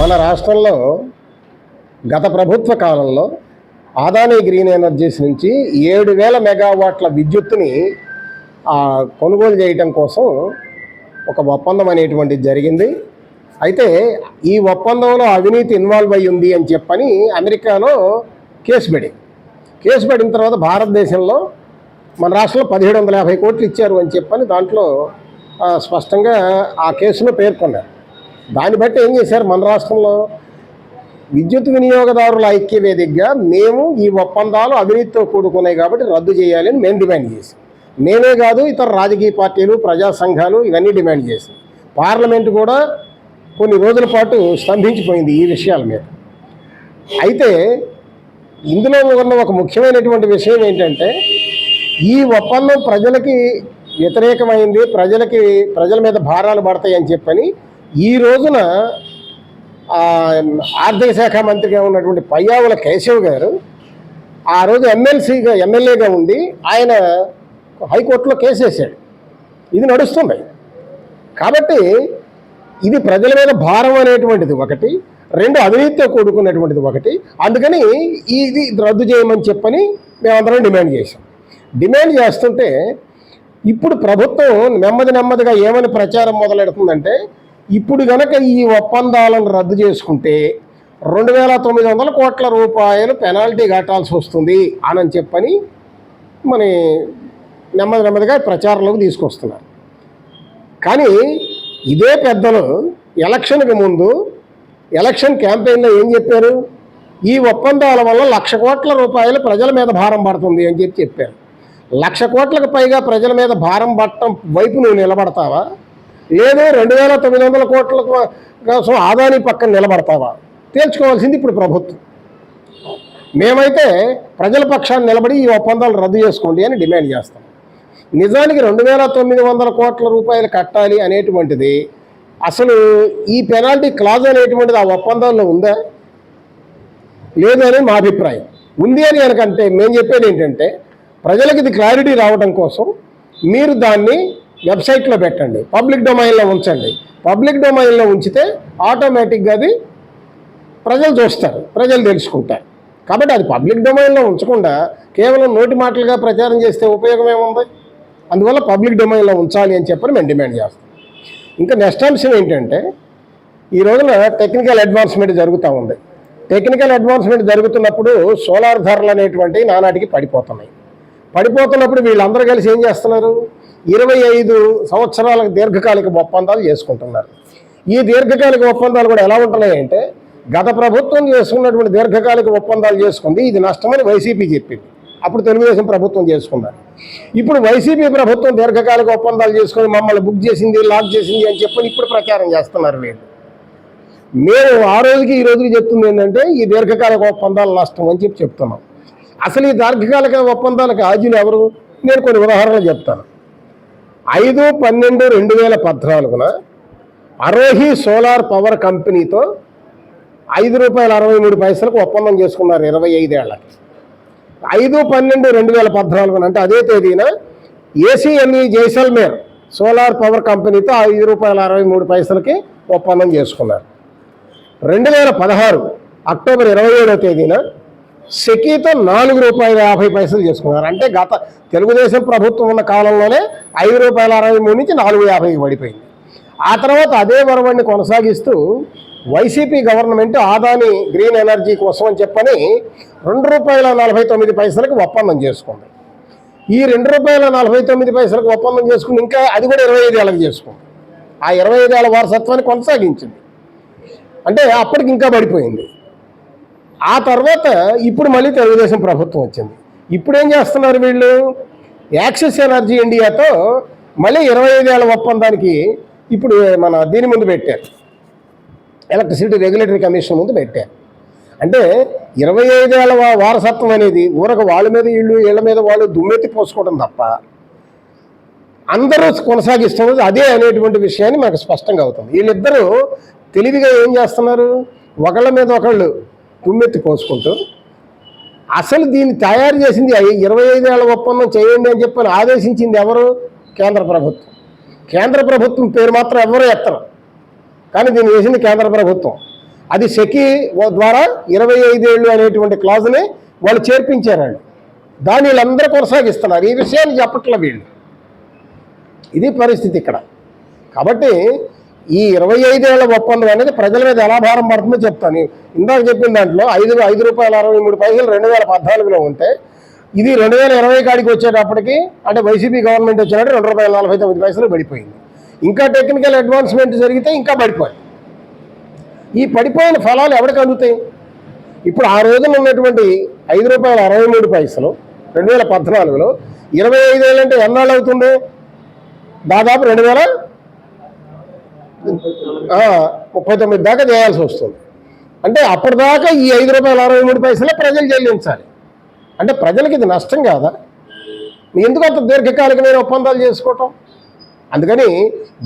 మన రాష్ట్రంలో గత ప్రభుత్వ కాలంలో ఆదానీ గ్రీన్ ఎనర్జీస్ నుంచి ఏడు వేల మెగావాట్ల విద్యుత్తుని కొనుగోలు చేయటం కోసం ఒక ఒప్పందం అనేటువంటిది జరిగింది. అయితే ఈ ఒప్పందంలో అవినీతి ఇన్వాల్వ్ అయి ఉంది అని చెప్పని అమెరికాలో కేసు పడింది కేసు పడిన తర్వాత భారతదేశంలో మన రాష్ట్రంలో పదిహేడు వందల యాభై కోట్లు ఇచ్చారు అని చెప్పని దాంట్లో స్పష్టంగా ఆ కేసులో పేర్కొన్నారు. దాన్ని బట్టి ఏం చేశారు? మన రాష్ట్రంలో విద్యుత్ వినియోగదారుల ఐక్య వేదికగా మేము ఈ ఒప్పందాలు అవినీతితో కూడుకున్నాయి కాబట్టి రద్దు చేయాలని మేము డిమాండ్ చేసాం మేమే కాదు ఇతర రాజకీయ పార్టీలు ప్రజా సంఘాలు ఇవన్నీ డిమాండ్ చేసాం పార్లమెంట్ కూడా కొన్ని రోజుల పాటు స్తంభించిపోయింది ఈ విషయాల మీద. అయితే ఇందులో ఉన్న ఒక ముఖ్యమైనటువంటి విషయం ఏంటంటే ఈ ఒప్పందం ప్రజలకి వ్యతిరేకమైంది ప్రజలకి ప్రజల మీద భారాలు పడతాయి అని చెప్పని ఈ రోజున ఆర్థిక శాఖ మంత్రిగా ఉన్నటువంటి పయ్యావుల కేశవ్ గారు ఆ రోజు ఎమ్మెల్సీగా ఎమ్మెల్యేగా ఉండి ఆయన హైకోర్టులో కేసు వేశాడు. ఇది నడుస్తుంది. కాబట్టి ఇది ప్రజల మీద భారం అనేటువంటిది ఒకటి రెండు అవినీతితో కూడుకున్నటువంటిది ఒకటి. అందుకని ఇది రద్దు చేయమని చెప్పని మేమందరం డిమాండ్ చేశాం. డిమాండ్ చేస్తుంటే ఇప్పుడు ప్రభుత్వం నెమ్మది నెమ్మదిగా ఏమని ప్రచారం మొదలెడుతుందంటే ఇప్పుడు కనుక ఈ ఒప్పందాలను రద్దు చేసుకుంటే రెండు వేల తొమ్మిది వందల కోట్ల రూపాయలు పెనాల్టీ కట్టాల్సి వస్తుంది అని చెప్పని మన నెమ్మది నెమ్మదిగా ప్రచారంలోకి తీసుకొస్తున్నారు. కానీ ఇదే పెద్దలు ఎలక్షన్కి ముందు ఎలక్షన్ క్యాంపెయిన్లో ఏం చెప్పారు? ఈ ఒప్పందాల వల్ల లక్ష కోట్ల రూపాయలు ప్రజల మీద భారం పడుతుంది అని చెప్పి చెప్పారు. లక్ష కోట్లకు పైగా ప్రజల మీద భారం పడటం వైపు నువ్వు నిలబడతావా? లేదు రెండు వేల తొమ్మిది వందల కోట్ల కోసం ఆదాని పక్కన నిలబడతావా? తేల్చుకోవాల్సింది ఇప్పుడు ప్రభుత్వం. మేమైతే ప్రజల పక్షాన్ని నిలబడి ఈ ఒప్పందాలు రద్దు చేసుకోండి అని డిమాండ్ చేస్తాం. నిజానికి రెండు వేల తొమ్మిది వందల కోట్ల రూపాయలు కట్టాలి అనేటువంటిది అసలు ఈ పెనాల్టీ క్లాజ్ అనేటువంటిది ఆ ఒప్పందంలో ఉందా? లేదు అని మా అభిప్రాయం. ఉంది అని కనుకంటే మేము చెప్పేది ఏంటంటే ప్రజలకు ఇది క్లారిటీ రావడం కోసం మీరు దాన్ని వెబ్సైట్లో పెట్టండి. పబ్లిక్ డొమైన్లో ఉంచండి. పబ్లిక్ డొమైన్లో ఉంచితే ఆటోమేటిక్గా అది ప్రజలు చూస్తారు. ప్రజలు తెలుసుకుంటారు. కాబట్టి అది పబ్లిక్ డొమైన్లో ఉంచకుండా కేవలం నోటి మాటలుగా ప్రచారం చేస్తే ఉపయోగం ఏముంది? అందువల్ల పబ్లిక్ డొమైన్లో ఉంచాలి అని చెప్పని మేము డిమాండ్ చేస్తాం. ఇంకా నెక్స్ట్ అంశం ఏంటంటే ఈ రోజున టెక్నికల్ అడ్వాన్స్మెంట్ జరుగుతూ ఉంది. టెక్నికల్ అడ్వాన్స్మెంట్ జరుగుతున్నప్పుడు సోలార్ ధరలు అనేటువంటివి నానాటికి పడిపోతున్నాయి. పడిపోతున్నప్పుడు వీళ్ళందరూ కలిసి ఏం చేస్తున్నారు? ఇరవై ఐదు సంవత్సరాల దీర్ఘకాలిక ఒప్పందాలు చేసుకుంటున్నారు. ఈ దీర్ఘకాలిక ఒప్పందాలు కూడా ఎలా ఉంటున్నాయి అంటే గత ప్రభుత్వం చేసుకున్నటువంటి దీర్ఘకాలిక ఒప్పందాలు చేసుకుంది ఇది నష్టమని వైసీపీ చెప్పింది. అప్పుడు తెలుగుదేశం ప్రభుత్వం చేసుకున్నారు. ఇప్పుడు వైసీపీ ప్రభుత్వం దీర్ఘకాలిక ఒప్పందాలు చేసుకొని మమ్మల్ని బుక్ చేసింది లాక్ చేసింది అని చెప్పని ఇప్పుడు ప్రచారం చేస్తున్నారు వీళ్ళు. మేము ఆ రోజుకి ఈ రోజుకి చెప్తుంది ఏంటంటే ఈ దీర్ఘకాలిక ఒప్పందాలు నష్టం అని చెప్పి చెప్తున్నాం. అసలు ఈ దీర్ఘకాలిక ఒప్పందాలకు ఆజీలు ఎవరు? నేను కొన్ని ఉదాహరణలు చెప్తాను. ఐదు పన్నెండు రెండు వేల పద్నాలుగున అరోహి సోలార్ పవర్ కంపెనీతో ఐదు రూపాయల అరవై మూడు పైసలకు ఒప్పందం చేసుకున్నారు ఇరవై ఐదేళ్ళకి ఐదు పన్నెండు రెండు వేల పద్నాలుగున అంటే అదే తేదీన ఏసీఎంఈ జైసల్మేర్ సోలార్ పవర్ కంపెనీతో ఐదు రూపాయల అరవై మూడు పైసలకి ఒప్పందం చేసుకున్నారు. రెండు వేల పదహారు అక్టోబర్ ఇరవై ఏడవ తేదీన సెకీతో నాలుగు రూపాయల యాభై పైసలు చేసుకున్నారు. అంటే గత తెలుగుదేశం ప్రభుత్వం ఉన్న కాలంలోనే ఐదు రూపాయల అరవై మూడు నుంచి నాలుగు యాభైకి పడిపోయింది. ఆ తర్వాత అదే వరవడిని కొనసాగిస్తూ YCP government Adani green energy కోసం అని చెప్పని రెండు రూపాయల నలభై తొమ్మిది పైసలకు ఒప్పందం చేసుకుంది. ఈ రెండు రూపాయల నలభై తొమ్మిది పైసలకు ఒప్పందం చేసుకుని ఇంకా అది కూడా ఇరవై ఐదు ఏళ్ళకి చేసుకుంది. ఆ ఇరవై ఐదు ఏళ్ళ వారసత్వాన్ని కొనసాగించింది. అంటే అప్పటికి ఇంకా పడిపోయింది. ఆ తర్వాత ఇప్పుడు మళ్ళీ తెలుగుదేశం ప్రభుత్వం వచ్చింది. ఇప్పుడు ఏం చేస్తున్నారు వీళ్ళు? యాక్సెస్ ఎనర్జీ ఇండియాతో మళ్ళీ ఇరవై ఐదేళ్ళ ఒప్పందానికి ఇప్పుడు మన దీని ముందు పెట్టారు. ఎలక్ట్రిసిటీ రెగ్యులేటరీ కమిషన్ ముందు పెట్టారు. అంటే ఇరవై ఐదేళ్ళ వారసత్వం అనేది ఊరక వాళ్ళ మీద వీళ్ళు వీళ్ళ మీద వాళ్ళు దుమ్మెత్తి పోసుకోవడం తప్ప అందరూ కొనసాగిస్తున్నది అదే అనేటువంటి విషయాన్ని మనకు స్పష్టంగా అవుతుంది. వీళ్ళిద్దరూ తెలివిగా ఏం చేస్తున్నారు? ఒకళ్ళ మీద ఒకళ్ళు తుమ్మెత్తి పోసుకుంటూ అసలు దీన్ని తయారు చేసింది ఐ- ఇరవై ఐదేళ్ళ ఒప్పందం చేయండి అని చెప్పని ఆదేశించింది ఎవరు? కేంద్ర ప్రభుత్వం. కేంద్ర ప్రభుత్వం పేరు మాత్రం ఎవరు ఎత్తరు? కానీ దీన్ని చేసింది కేంద్ర ప్రభుత్వం. అది సెకి ద్వారా ఇరవై ఐదేళ్ళు అనేటువంటి క్లాజ్ని వాళ్ళు చేర్పించారండి దాన్ని వీళ్ళందరూ కొనసాగిస్తున్నారు. ఈ విషయాన్ని చెప్పట్ల వీళ్ళు. ఇది పరిస్థితి ఇక్కడ. కాబట్టి ఈ ఇరవై ఐదేళ్ళ ఒప్పందం అనేది ప్రజల మీద ఎలా భారం పడుతుందో చెప్తాను. ఇందాక చెప్పిన దాంట్లో ఐదు ఐదు రూపాయల అరవై మూడు పైసలు రెండు వేల పద్నాలుగులో ఉంటే ఇది రెండు వేల ఇరవై కాడికి వచ్చేటప్పటికి అంటే వైసీపీ గవర్నమెంట్ వచ్చినట్టు రెండు రూపాయల నలభై తొమ్మిది పైసలు పడిపోయింది. ఇంకా టెక్నికల్ అడ్వాన్స్మెంట్ జరిగితే ఇంకా పడిపోయి ఈ పడిపోయిన ఫలాలు ఎవరికి అందుతాయి? ఇప్పుడు ఆ రోజున ఉన్నటువంటి ఐదు రూపాయల అరవై మూడు పైసలు రెండు వేల పద్నాలుగులో ఇరవై ఐదేళ్ళంటే ఎన్నాళ్ళు అవుతుంది దాదాపు రెండు వేల ముప్పై తొమ్మిది దాకా చేయాల్సి వస్తుంది. అంటే అప్పటిదాకా ఈ ఐదు రూపాయల అరవై మూడు పైసలే ప్రజలు చెల్లించాలి. అంటే ప్రజలకు ఇది నష్టం కాదా? ఎందుకు అంత దీర్ఘకాలిక నేను ఒప్పందాలు చేసుకోవటం? అందుకని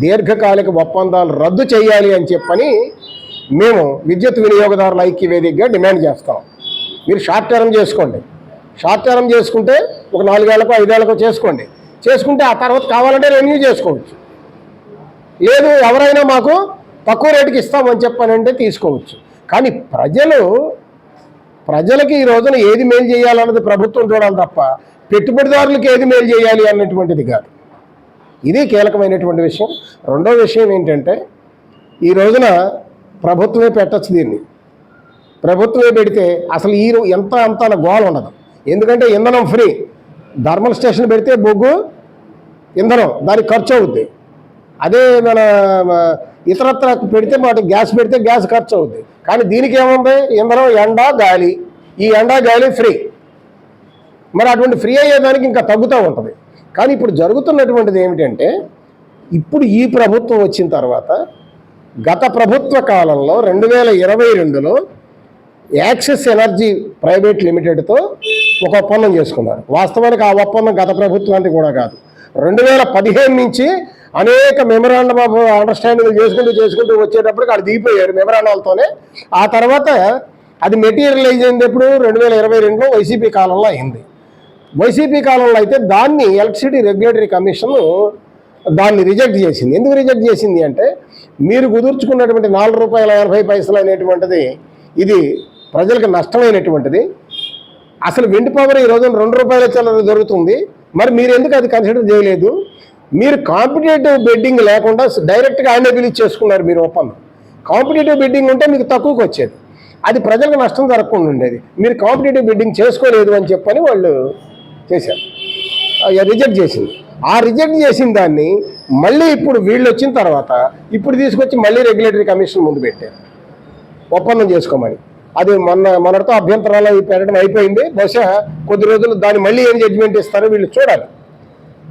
దీర్ఘకాలిక ఒప్పందాలు రద్దు చేయాలి అని చెప్పని మేము విద్యుత్ వినియోగదారుల ఐక్య వేదికగా డిమాండ్ చేస్తాం. మీరు షార్ట్ టర్మ్ చేసుకోండి. షార్ట్ టర్మ్ చేసుకుంటే ఒక నాలుగేళ్ళకో ఐదేళ్ళకో చేసుకోండి. చేసుకుంటే ఆ తర్వాత కావాలంటే రెన్యూ చేసుకోవచ్చు. లేదు ఎవరైనా మాకు తక్కువ రేటుకి ఇస్తామని చెప్పానంటే తీసుకోవచ్చు. కానీ ప్రజలు ప్రజలకి ఈ రోజున ఏది మేలు చేయాలన్నది ప్రభుత్వం చూడాలి తప్ప పెట్టుబడిదారులకు ఏది మేలు చేయాలి అన్నటువంటిది కాదు. ఇది కీలకమైనటువంటి విషయం. రెండో విషయం ఏంటంటే ఈ రోజున ప్రభుత్వమే పెట్టచ్చు దీన్ని. ప్రభుత్వమే పెడితే అసలు ఈ ఎంత అంత గోల ఉండదు. ఎందుకంటే ఇంధనం ఫ్రీ. థర్మల్ స్టేషన్ పెడితే బొగ్గు ఇంధనం దానికి ఖర్చు అవుద్ది. అదే మన ఇతరత్ర పెడితే మాట గ్యాస్ పెడితే గ్యాస్ ఖర్చు అవుద్ది కానీ దీనికి ఏముంది? ఇంధనం ఎండ గాలి. ఈ ఎండ గాలి ఫ్రీ. మరి అటువంటి ఫ్రీ అయ్యేదానికి ఇంకా తగ్గుతూ ఉంటుంది. కానీ ఇప్పుడు జరుగుతున్నటువంటిది ఏమిటంటే ఇప్పుడు ఈ ప్రభుత్వం వచ్చిన తర్వాత గత ప్రభుత్వ కాలంలో రెండు వేల ఇరవై రెండులో యాక్సెస్ ఎనర్జీ ప్రైవేట్ లిమిటెడ్తో ఒక ఒప్పందం చేసుకున్నారు. వాస్తవానికి ఆ ఒప్పందం గత ప్రభుత్వానికి కూడా కాదు. రెండు వేల పదిహేను నుంచి అనేక మెమరాండం ఆఫ్ అండర్స్టాండింగ్ చేసుకుంటూ చేసుకుంటూ వచ్చేటప్పటికి అది దిగిపోయారు మెమరాండాలతోనే ఆ తర్వాత అది మెటీరియలైజ్ అయింది ఎప్పుడు రెండు వేల ఇరవై రెండులో వైసీపీ కాలంలో అయింది. వైసీపీ కాలంలో అయితే దాన్ని ఎలక్ట్రిసిటీ రెగ్యులేటరీ కమిషన్ దాన్ని రిజెక్ట్ చేసింది. ఎందుకు రిజెక్ట్ చేసింది అంటే మీరు కుదుర్చుకున్నటువంటి నాలుగు రూపాయల ఎనభై పైసలు అనేటువంటిది ఇది ప్రజలకు నష్టమైనటువంటిది. అసలు విండ్ పవర్ ఈ రోజున రెండు రూపాయల చిల్లర దొరుకుతుంది. మరి మీరు ఎందుకు అది కన్సిడర్ చేయలేదు? మీరు కాంపిటేటివ్ బెడ్డింగ్ లేకుండా డైరెక్ట్గా ఆయనే పిలిచి చేసుకున్నారు మీరు ఒప్పందం కాంపిటేటివ్ బిడ్డింగ్ ఉంటే మీకు తక్కువకి వచ్చేది. అది ప్రజలకు నష్టం జరగకుండా ఉండేది. మీరు కాంపిటేటివ్ బిడ్డింగ్ చేసుకోలేదు అని చెప్పని వాళ్ళు చేశారు. రిజెక్ట్ చేసింది. ఆ రిజెక్ట్ చేసిన దాన్ని మళ్ళీ ఇప్పుడు వీళ్ళు వచ్చిన తర్వాత ఇప్పుడు తీసుకొచ్చి మళ్ళీ రెగ్యులేటరీ కమిషన్ ముందు పెట్టారు. ఒప్పందం చేసుకోమని. అది మొన్న మొన్నటితో అభ్యంతరాలు అవి పెట్టడం అయిపోయింది. బహుశా కొద్ది రోజులు దాన్ని మళ్ళీ ఏం జడ్జిమెంట్ ఇస్తారో వీళ్ళు చూడాలి.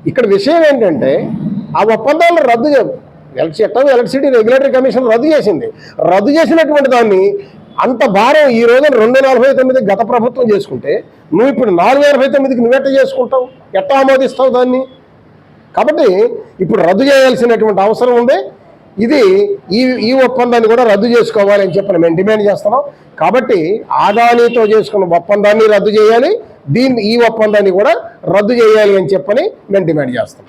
ఇక్కడ విషయం ఏంటంటే ఆ ఒప్పందాలను రద్దు ఎలక్ట్రి చట్టం ఎలక్ట్రిసిటీ రెగ్యులేటరీ కమిషన్ రద్దు చేసింది. రద్దు చేసినటువంటి దాన్ని అంత భారం ఈ రోజున రెండు నలభై తొమ్మిది గత ప్రభుత్వం చేసుకుంటే నువ్వు ఇప్పుడు నాలుగు ఎనభై తొమ్మిదికి నువ్వెట్ట చేసుకుంటావు? ఎట్లా ఆమోదిస్తావు దాన్ని? కాబట్టి ఇప్పుడు రద్దు చేయాల్సినటువంటి అవసరం ఉంది ఇది ఈ ఈ ఒప్పందాన్ని కూడా రద్దు చేసుకోవాలని చెప్పి మేము డిమాండ్ చేస్తున్నాం. కాబట్టి ఆదానీతో చేసుకున్న ఒప్పందాన్ని రద్దు చేయాలి దీన్ని ఈ ఒప్పందాన్ని కూడా రద్దు చేయాలి అని చెప్పని మేము డిమాండ్ చేస్తాం